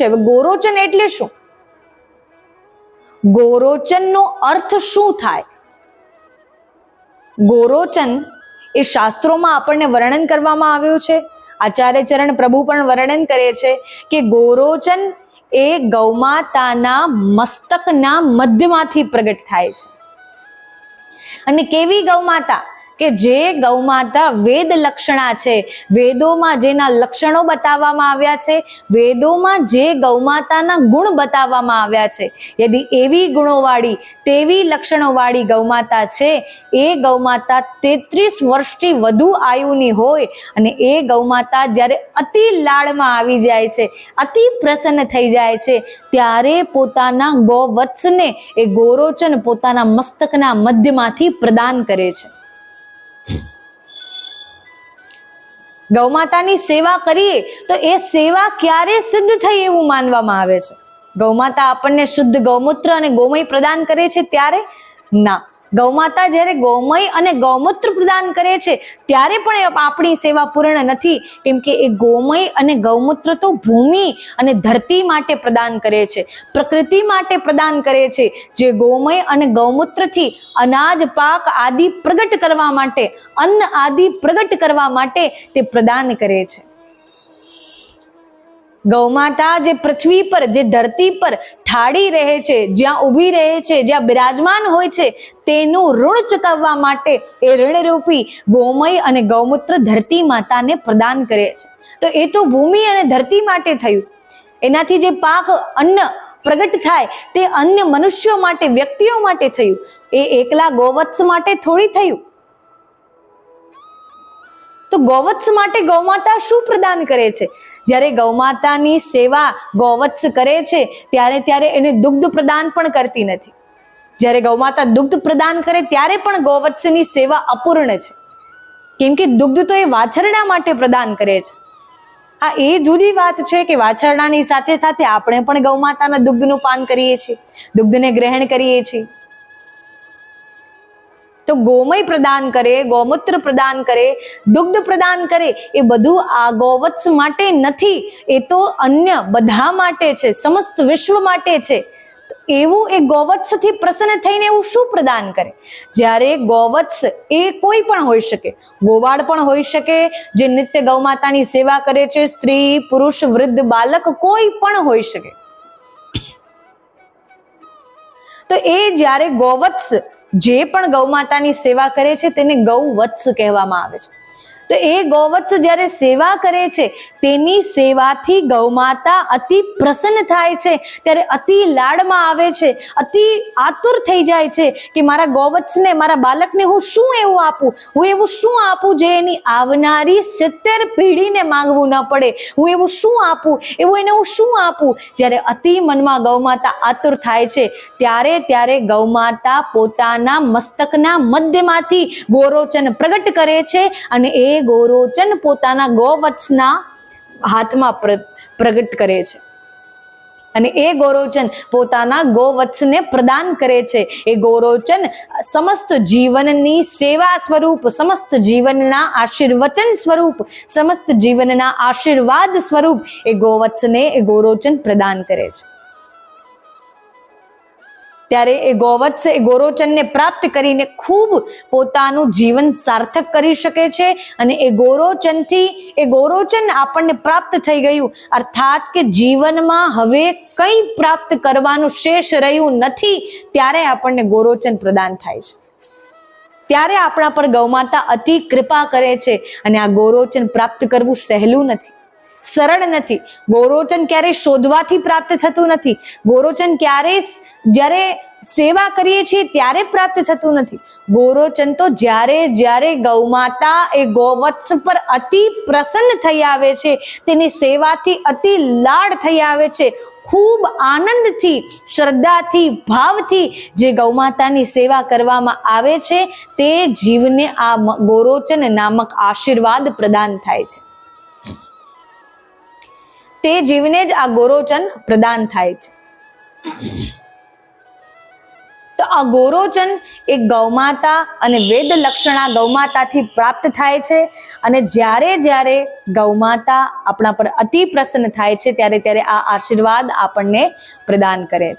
છે? હવે ગોરોચન એટલે શું? ગોરોચનનો અર્થ શું થાય? ગોરોચન એ શાસ્ત્રોમાં આપણને વર્ણન કરવામાં આવ્યું છે. આચાર્ય ચરણ પ્રભુ પણ વર્ણન કરે છે કે ગોરોચન એ ગૌમાતાના મસ્તકના મધ્યમાંથી પ્રગટ થાય છે. અને કેવી ગૌમાતા? કે જે ગૌમાતા વેદ લક્ષણા છે, વેદોમાં જેના લક્ષણો બતાવવામાં આવ્યા છે, વેદોમાં જે ગૌમાતાના ગુણ બતાવવામાં આવ્યા છે. યદિ એવી ગુણોવાળી, તેવી લક્ષણોવાળી ગૌમાતા છે, એ ગૌમાતા તેત્રીસ વર્ષથી વધુ આયુની હોય અને એ ગૌમાતા જ્યારે અતિ લાડમાં આવી જાય છે, અતિ પ્રસન્ન થઈ જાય છે, ત્યારે પોતાના ગૌવત્સને એ ગોરોચન પોતાના મસ્તકના મધ્યમાંથી પ્રદાન કરે છે. ગૌમાતાની સેવા કરીએ તો એ સેવા ક્યારે સિદ્ધ થઈ એવું માનવામાં આવે છે? ગૌમાતા આપણને શુદ્ધ ગૌમૂત્ર અને ગોમય પ્રદાન કરે છે ત્યારે? ના. ગૌમાતા જ્યારે ગૌમય અને ગૌમૂત્ર પ્રદાન કરે છે, ત્યારે પણ આપણી સેવા પૂર્ણ નથી. કેમ કે એ ગૌમય અને ગૌમૂત્ર તો ભૂમિ અને ધરતી માટે પ્રદાન કરે છે. પ્રકૃતિ માટે પ્રદાન કરે છે. જે ગૌમય અને ગૌમૂત્રથી અનાજ, પાક આદિ પ્રગટ કરવા માટે, અન્ન આદિ પ્રગટ કરવા માટે તે પ્રદાન કરે છે. ગૌમાતા જે પૃથ્વી પર, જે ધરતી પર ઠાડી રહે છે, જ્યાં ઊભી રહે છે, જ્યાં બિરાજમાન હોય છે, તેનું ઋણ ચૂકવવા માટે એ ઋણરૂપી ગોમય અને ગૌમૂત્ર ધરતી માતાને પ્રદાન કરે છે. તો એ તો ભૂમિ અને ધરતી માટે થયું. એનાથી જે પાક અન્ન પ્રગટ થાય, તે અન્ય મનુષ્યો માટે, વ્યક્તિઓ માટે થયું. એ એકલા ગોવત્સ માટે થોડી થયું. તો ગૌવત્સ માટે ગૌમાતા શું પ્રદાન કરે છે? જ્યારે ગૌમાતાની સેવા ગૌવત્સ કરે છે, ત્યારે ત્યારે એને દુગ્ધ પ્રદાન પણ કરતી નથી. જ્યારે ગૌમાતા દુગ્ધ પ્રદાન કરે, ત્યારે પણ ગૌવત્સની સેવા અપૂર્ણ છે. કેમ કે દુગ્ધ તો એ વાછરડા માટે પ્રદાન કરે છે. આ એ જુદી વાત છે કે વાછરડાની સાથે સાથે આપણે પણ ગૌમાતાના દુગ્ધનું પાન કરીએ છીએ, દુગ્ધને ગ્રહણ કરીએ છીએ. તો ગોમય પ્રદાન કરે, ગૌમૂત્ર પ્રદાન કરે, દુગ્ધ પ્રદાન કરે, એ બધું આ ગૌવત્સ માટે નથી. એ તો અન્ય બધા માટે છે, સમસ્ત વિશ્વ માટે છે. એવું એ ગૌવત્સથી પ્રસન્ન થઈને એવું શું પ્રદાન કરે? જ્યારે ગૌવત્સ એ કોઈ પણ હોઈ શકે, ગોવાળ પણ હોઈ શકે, જે નિત્ય ગૌમાતાની સેવા કરે છે, સ્ત્રી, પુરુષ, વૃદ્ધ, બાલક કોઈ પણ હોઈ શકે. તો એ જ્યારે ગૌવત્સ જે પણ ગૌમાતાની સેવા કરે છે તેને ગૌ વત્સ કહેવામાં આવે છે. તો એ ગૌવત્સ જ્યારે સેવા કરે છે, તેની સેવાથી ગૌમાતા અતિ પ્રસન્ન થાય છે. ત્યારે અતિ લાડમાં આવે છે, અતિ આતુર થઈ જાય છે કે મારા ગૌવત્સને, મારા બાલકને હું શું એવું આપું? હું એવું શું આપું જે એની આવનારી સિત્તેર પેઢીને માંગવું ન પડે? હું એવું શું આપું? એવું એને હું શું આપું? જ્યારે અતિ મનમાં ગૌમાતા આતુર થાય છે, ત્યારે ત્યારે ગૌમાતા પોતાના મસ્તકના મધ્યમાંથી ગોરોચન પ્રગટ કરે છે અને એ ગોરોચન પોતાના ગોવત્સના હાથમાં પ્રગટ કરે છે. અને એ ગોરોચન પોતાના ગોવત્સને પ્રદાન કરે છે. એ ગોરોચન સમસ્ત જીવનની સેવા સ્વરૂપ, સમસ્ત જીવનના આશીર્વચન સ્વરૂપ, સમસ્ત જીવનના આશીર્વાદ સ્વરૂપ એ ગોવત્સને એ ગોરોચન પ્રદાન કરે છે. ત્યારે એ ગૌવત્સ એ ગોરોચનને પ્રાપ્ત કરીને ખૂબ પોતાનું જીવન સાર્થક કરી શકે છે અને એ ગોરોચનથી, એ ગોરોચન આપણને પ્રાપ્ત થઈ ગયું. અર્થાત કે જીવનમાં હવે કંઈ પ્રાપ્ત કરવાનું શેષ રહ્યું નથી, ત્યારે આપણને ગોરોચન પ્રદાન થાય છે. ત્યારે આપણા પર ગૌમાતા અતિ કૃપા કરે છે અને આ ગોરોચન પ્રાપ્ત કરવું સહેલું નથી, સરળ નથી. ગોરોચન ક્યારેય શોધવાથી પ્રાપ્ત થતું નથી. ગોરોચન ક્યારેય જ્યારે સેવા કરીએ છીએ ત્યારે પ્રાપ્ત થતું નથી. ગોરોચન તો જ્યારે જ્યારે ગૌમાતા એ ગોવત્સ પર અતિ પ્રસન્ન થઈ આવે છે, તેની સેવાથી અતિ લાડ થઈ આવે છે. ખૂબ આનંદથી, શ્રદ્ધાથી, ભાવથી જે ગૌમાતાની સેવા કરવામાં આવે છે, તે જીવને આ ગોરોચન નામક આશીર્વાદ પ્રદાન થાય છે. તે જીવને જ આ ગોરોચન પ્રદાન થાય છે. તો આ ગોરોચન એ ગૌમાતા અને વેદ લક્ષણા ગૌમાતાથી પ્રાપ્ત થાય છે. અને જ્યારે જ્યારે ગૌમાતા આપણા પર અતિ પ્રસન્ન થાય છે, ત્યારે ત્યારે આ આશીર્વાદ આપણને પ્રદાન કરે છે.